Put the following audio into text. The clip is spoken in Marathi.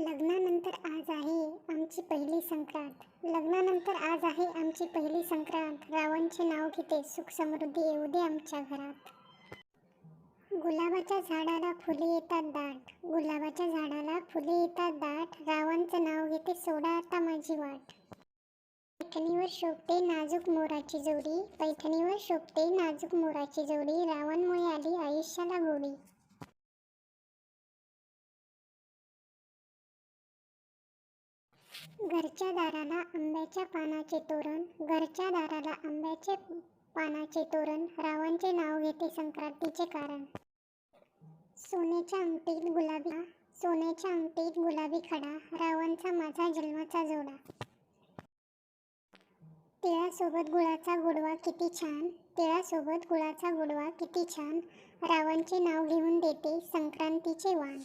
लग्नानंतर आज आहे आमची पहिली संक्रांत. लग्नानंतर आज आहे आमची पहिली संक्रांत. रावणचे नाव घेते सुख समृद्धी येऊ दे आमच्या घरात. गुलाबाच्या झाडाला फुले येतात दाट. गुलाबाच्या झाडाला फुले येतात दाट. रावणचं नाव घेते सोडा आता माझी वाट. पैठणीवर शोभते नाजूक मोराची जोडी. पैठणीवर शोभते नाजूक मोराची जोडी. रावणमुळे आली आयुष्याला गोडी. घरच्या दाराला आंब्याच्या पानाचे तोरण घरच्या दाराला आंब्याचे पानाचे तोरण रावणचे नाव घेते संक्रांतीचे कारण. सोन्याच्या अंगठीत गुलाबी सोन्याच्या अंगठीत गुलाबी खडा रावणचा माझा जन्माचा जोडा. तिळासोबत गुळाचा गोडवा किती छान तिळासोबत गुळाचा गोडवा किती छान रावणचे नाव घेऊन देते संक्रांतीचे वाण.